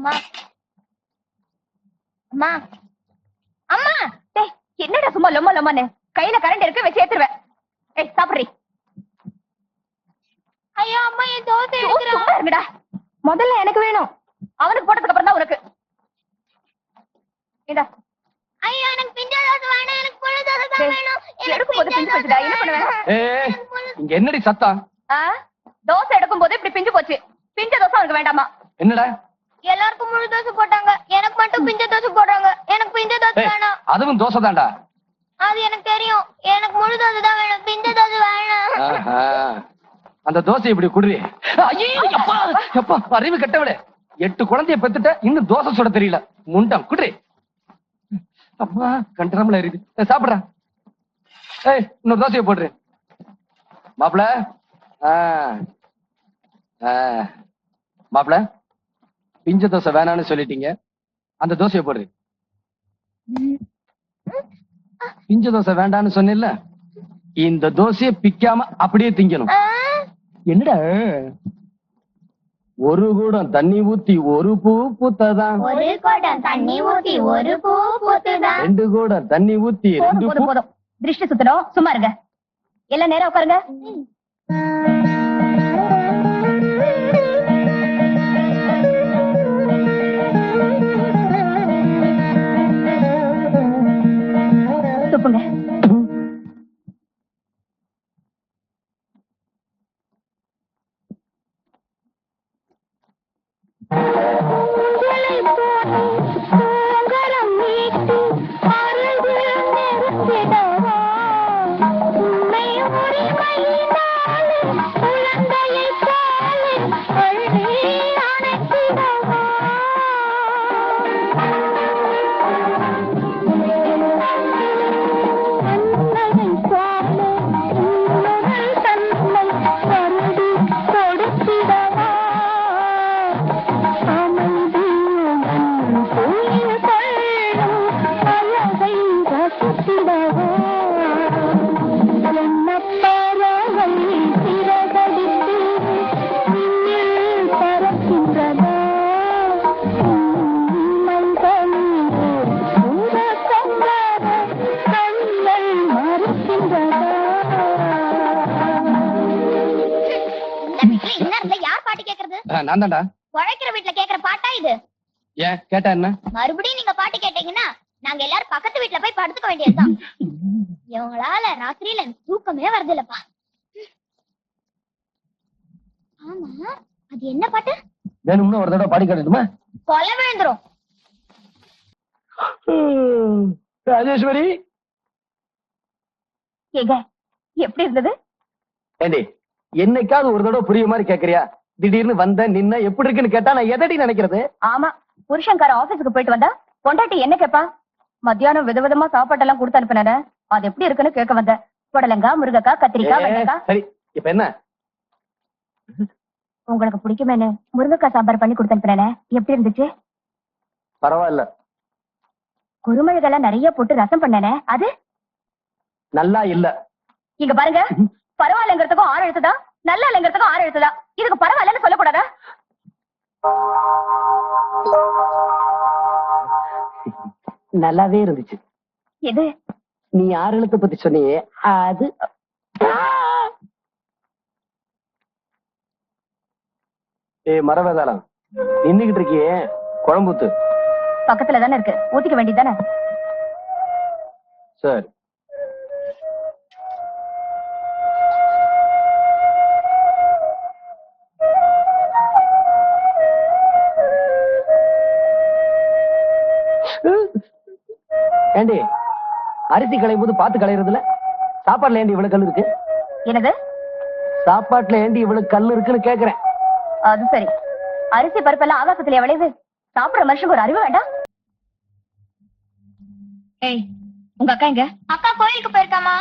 அம்மா. அம்மா. அம்மா. டேய் என்னடா சும்மா லொம்ம லொம்மன்னு? கையில கரண்ட் இருக்கு வச்சு ஏத்துருவேன் ஏய் சாப்பிடுறி. ஐயோ அம்மா என் தோசை சும்மா இருங்கடா. முதல்ல எனக்கு வேணும். அவனுக்கு போட்டதுக்கு அப்புறம் தான் உனக்கு. இந்தா. ஐயோ எனக்கு பிஞ்ச தோசை வேணும். எனக்கு புழு தோசை தான் வேணும். எடுக்கும் போது பிஞ்சு போச்சுடா என்ன பண்ணுவேன் ஏய் இங்க என்னடி சத்தம்? ஆ? தோசை எடுக்கும் போது இப்படி பிஞ்சு போச்சு. பிஞ்ச தோசை அவனுக்கு வேண்டாமா? என்னடா? எல்லாருக்கும் முழு தோசை போட்டாங்க. எனக்கு மட்டும் பிஞ்ச தோசை போடுறாங்க. எனக்கு பிஞ்ச தோசை வேணும். அதுவும் தோசை தான்டா. அது எனக்கு தெரியும். எனக்கு முழு தோசை தான் வேணும். பிஞ்ச தோசை வேணும். அந்த தோசை இப்படி குடுறி. ஐயோ அப்பா அப்பா அறிவு கட்டவிட எட்டு குழந்தைய பெத்துட்ட இன்னும் தோசை சுட தெரியல. முண்டம் குடுறி. அப்பா கண்டரம்ல எரியுது ஏய், சாப்பிடுறா. ஏய் இன்னொரு தோசையை போடுறு. மாப்பிள ஆ. ஆ. மாப்பிள பிஞ்ச தோசை வேணாம்னு சொல்லிட்டீங்க. அந்த தோசையை போடுறி பிஞ்ச தோசை வேண்டாம்னு சொன்னில்ல இந்த தோசையை பிக்காம அப்படியே திங்கணும். என்னடா? ஒரு கூடம் தண்ணி ஊத்தி ஒரு பூ பூத்ததான். ஒரு குடம் தண்ணி ஊத்தி ஒரு பூ பூத்துதான். ரெண்டு கூடம் தண்ணி ஊத்தி ரெண்டு பூ திருஷ்டி சுத்தணும். சும்மா இருங்க. எல்லாம் நேரா உட்காருங்க. நான் தான்டா உழைக்கிற வீட்டுல கேக்குற பாட்டா இது? ஏன் கேட்டா என்ன? மறுபடியும் நீங்க பாட்டு கேட்டீங்கன்னா நாங்க எல்லாரும் பக்கத்து வீட்டுல போய் படுத்துக்க வேண்டியதுதான். இவங்களால ராத்திரியில தூக்கமே வருது இல்லப்பா ஆமா அது என்ன பாட்டு? வேணும்னு ஒரு தடவை பாடி காட்டட்டுமா? கொலை விழுந்துரும் ராஜேஸ்வரி? ஏங்க எப்படி இருந்தது? ஏண்டி என்னைக்காவது ஒரு தடவை புரிய மாதிரி கேக்குறியா? திடீர்னு வந்த நின்ன எப்படி இருக்குன்னு கேட்டா நான் எதடி நினைக்கிறது? ஆமா புருஷன்கார ஆபீஸுக்கு போயிட்டு வந்தா பொண்டாட்டி என்ன கேப்பா? மத்தியானம் விதவிதமா சாப்பாட்டெல்லாம் கொடுத்து அனுப்பினே அது எப்படி இருக்குன்னு கேட்க வந்தேன். புடலங்காய் முருங்கக்காய் கத்திரிக்காய் வெண்டைக்காய். சரி இப்ப என்ன? உங்களுக்கு பிடிக்குமேனு முருங்கக்காய் சாம்பார் பண்ணி கொடுத்து அனுப்பினே எப்படி இருந்துச்சு? பரவாயில்ல. குருமிளகெல்லாம் நிறைய போட்டு ரசம் பண்ணனே. அது? நல்லா இல்ல. இங்க பாருங்க. பரவாயில்லைங்கிறதுக்கும் ஆறு எழுத்துதா நல்லா இல்லைங்கிறதுக்கும் ஆறு எழுத்துதா இதுக்கு பரவாயில்லன்னு சொல்லக்கூடாதா? நல்லாவே இருந்துச்சு. எது? நீ ஆறு எழுத்தை பத்தி சொன்னியே அது ஏ மரவேதாளம் நின்னுகிட்டு இருக்கியே குழம்புத்து. பக்கத்துல தானே இருக்கு ஊத்திக்க வேண்டியதானே சரி. ஏண்டி அரிசி களையும் போது பார்த்து களையறதுல? சாப்பாட்டுல ஏண்டி இவ்வளவு கல் இருக்கு? என்னது? சாப்பாட்டுல ஏண்டி இவ்வளவு கல் இருக்குன்னு கேக்குறேன். அது சரி. அரிசி பருப்பெல்லாம் ஆகாசத்துல விளையுது சாப்பிடுற மனுஷனுக்கு ஒரு அறிவு வேண்டாம். ஏய் உங்க அக்கா எங்க? அக்கா கோயிலுக்கு போயிருக்காமா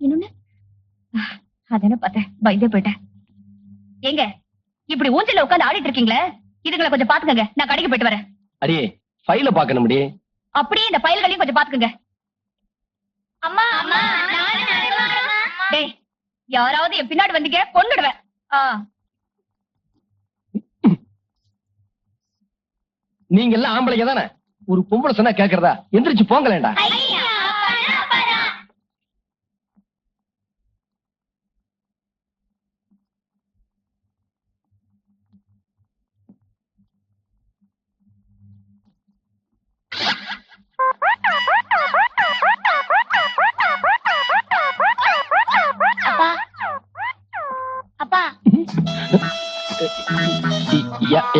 இன்னொன்னு அது என்ன பார்த்தேன்? பயந்தே போயிட்டேன். எங்க? இப்படி ஊஞ்சல்ல உட்கார்ந்து ஆடிட்டு இருக்கீங்களே? இதுகளை கொஞ்சம் பாத்துக்கங்க நான் கடைக்கு போயிட்டு வரேன். அடியே ஃபைல பாக்கணும் அடியே அப்படியே இந்த ஃபைல்களையும் கொஞ்சம் பாத்துக்கங்க அம்மா அம்மா டேய் யாராவது என் பின்னாடி வந்தீங்க கொன்னுடுவேன். ஆ. நீங்க எல்லாம் ஆம்பளைங்க தானே? ஒரு பொம்பளை சொன்னா கேக்குறதா? எந்திரிச்சு போங்களேன்டா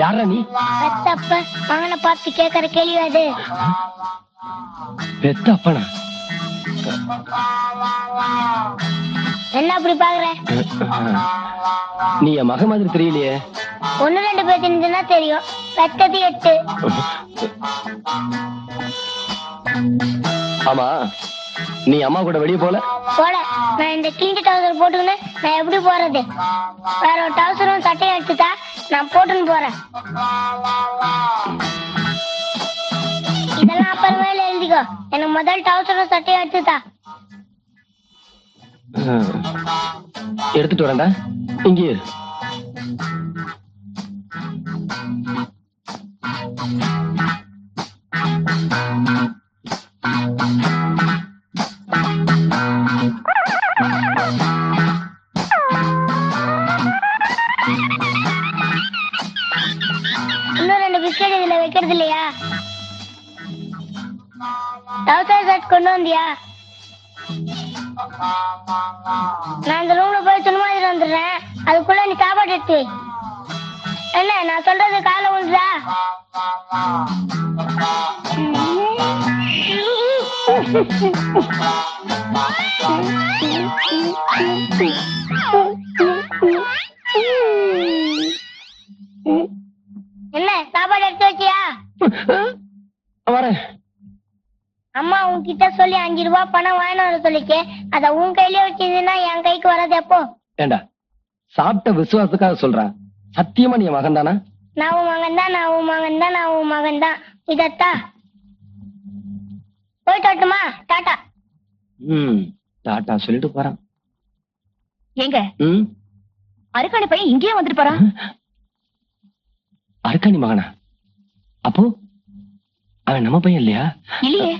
யாரா நீ? பெத்தப்ப மகனை பார்த்து கேக்குற கேள்வி அது. பெத்த அப்பனா என்ன அப்படி பாக்குற? நீ என் மக மாதிரி தெரியலையே. ஒண்ணு ரெண்டு பேர் தெரிஞ்சுன்னா தெரியும். பெத்தது எட்டு. ஆமா நீ அம்மா கூட வெளிய போல? போல. நான் இந்த கிழிஞ்ச டவுசர் போட்டுக்கின்னு நான் எப்படி போறது? வேற ஒரு டவுசரும் சட்டையும் எடுத்துட்டா நான் போட்டுன்னு போறேன். இதெல்லாம் அப்புறமே எழுதிக்கோ. எனக்கு முதல் டவுசரும் சட்டையும் எடுத்துதா எடுத்துட்டு வரேன்டா. இங்கே டவுசர் கொண்டு வந்தியா? நான் இந்த ரூம்ல போய் துணி மாதிரி வந்துடுறேன் அதுக்குள்ள நீ சாப்பாடு எடுத்து என்ன நான் சொல்றது காலை விழுதா என்ன அம்மா உன்கிட்ட சொல்லி அஞ்சு ரூபாய் பணம் வர சொல்லிச்சு அத உன் கையில வச்சிருந்தீங்கன்னா என் கைக்கு வராது எப்போ? ஏண்டா சாப்பிட்ட விசுவாசத்துக்காக சொல்றேன் சத்தியமா நீ மகன் தானா நான் உன் மகன் தான் நான் உன் மகன் தான் நான் உன் மகன் தான் இதத்தா. போயிட்டு வரட்டுமா டாட்டா. ம் டாட்டா சொல்லிட்டு போறான். ஏங்க ம்? அருக்காணி பையன் இங்கேயே வந்துட்டு போறான். அருக்காணி மகனா? அப்போ அவன் நம்ம பையன் இல்லையா? இல்லையே.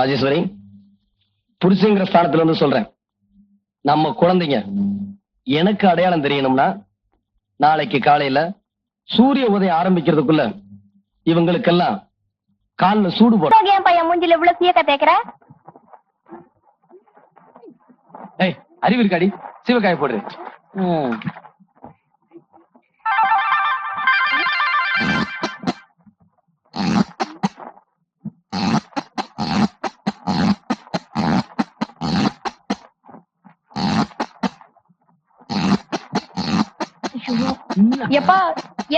ராஜேஸ்வரி புருஷங்கிற ஸ்தானத்துல இருந்து சொல்றேன். நம்ம குழந்தைங்க எனக்கு அடையாளம் தெரியணும்னா நாளைக்கு காலையில சூரிய உதயம் ஆரம்பிக்கிறதுக்குள்ள இவங்களுக்கெல்லாம் கால்ல சூடு போடும் என் பையன் மூஞ்சில இவ்வளவு சீக்க தேக்கிற ஏய் அறிவு இருக்காடி. சிவகாய போடு. எப்பா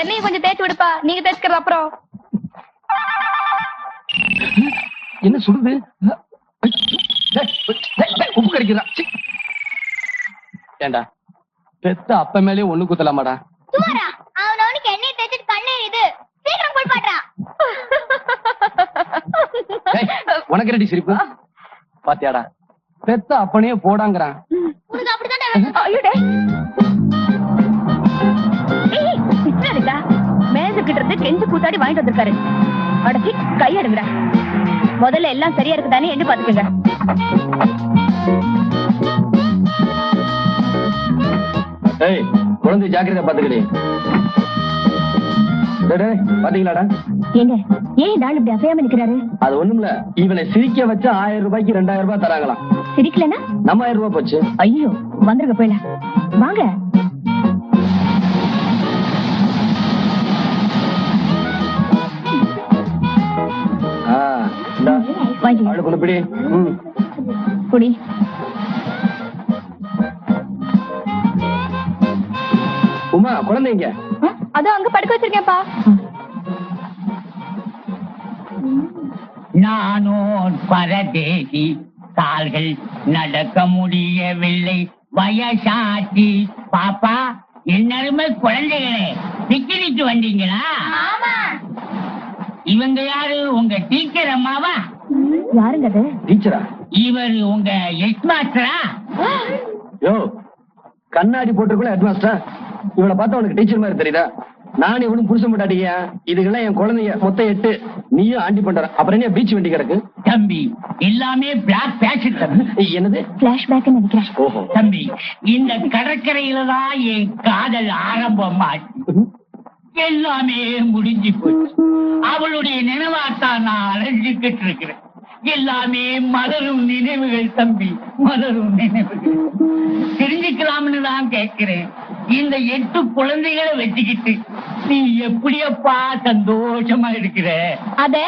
என்னையும் கொஞ்சம் தேய்ச்சி விடுப்பா. நீங்க தேய்ச்சிக்கிறது அப்புறம். என்ன சுடுது டேய், டேய், டேய், உப்பு கடிக்கிறா. சீ. ஏண்டா? பெத்த அப்ப மேலே ஒண்ணு குத்தலாமாடா? சுமாரா அவனவனுக்கு எண்ணெய் தேய்ச்சிட்டு கண்ணு இது. சீக்கிரம் போய் பாடுறா. ஏய், உனக்கு ரெடி சிரிப்பு? பாத்தியாடா. பெத்த அப்பனே போடாங்கறான். உனக்கு அப்படித்தானே கெஞ்சு கூத்தாடி வாங்கிட்டு வந்திருக்காரு. அடச்சி கை எடுங்கடா முதல்ல எல்லாம் சரியா இருக்குதானே எண்ணி பாத்துக்கங்க ஏய் குழந்தை ஜாக்கிரதை பாத்துக்கடி பாத்தீங்களாடா? ஏங்க ஏன் இந்த ஆள் இப்படி அசையாம நிக்கிறாரு? அது ஒண்ணுமில்ல இவனை சிரிக்க வச்சு ஆயிரம் ரூபாய்க்கு ரெண்டாயிரம் ரூபாய் தராங்களாம். சிரிக்கலனா நம்ம ஆயிரம் ரூபாய் போச்சு. ஐயோ வந்துருங்க போயில வாங்க. பிடி. குடி. உமா குழந்தைங்க அதோ அங்க படுக்க வச்சிருக்கேன்ப்பா. நானோர் பரதேசி கால்கள் நடக்க முடியவில்லை. வயசாச்சி. பாப்பா என்னருமை குழந்தைகளே பிக்னிக்கு வந்தீங்களா? இவங்க யாரு? உங்க டீச்சர் அம்மாவா? யாருங்க அது டீச்சரா? இவர் உங்க ஹெட் மாஸ்டரா? யோ கண்ணாடி போட்டுருக்குள்ள ஹெட் மாஸ்டர் இவனை பார்த்தா உனக்கு டீச்சர் மாதிரி தெரியுதா? நான் இவனும் புருஷன் முட்டாட்டியா இதுக்கெல்லாம் என் குழந்தைங்க மொத்தம் எட்டு. நீயும் ஆண்டி பண்ற அப்புறம் என்ன பீச் வண்டி கிடக்கு? தம்பி எல்லாமே பிளாக் பேஷன் தம்பி. என்னது? பிளாஷ்பேக் நினைக்கிறேன். ஓஹோ. தம்பி இந்த கடற்கரையில தான் என் காதல் ஆரம்பமாச்சு எல்லாமே முடிஞ்சு போச்சு. அவளுடைய நினைவாத்தான் நான் அலைஞ்சுக்கிட்டு இருக்கிறேன். எல்லாமே மலரும் நினைவுகள் தம்பி மலரும் நினைவுகள். தெரிஞ்சுக்கலாம்னு தான் கேட்கிறேன். இந்த எட்டு குழந்தைகளை வச்சுக்கிட்டு நீ எப்படியப்பா சந்தோஷமா இருக்கிற? அத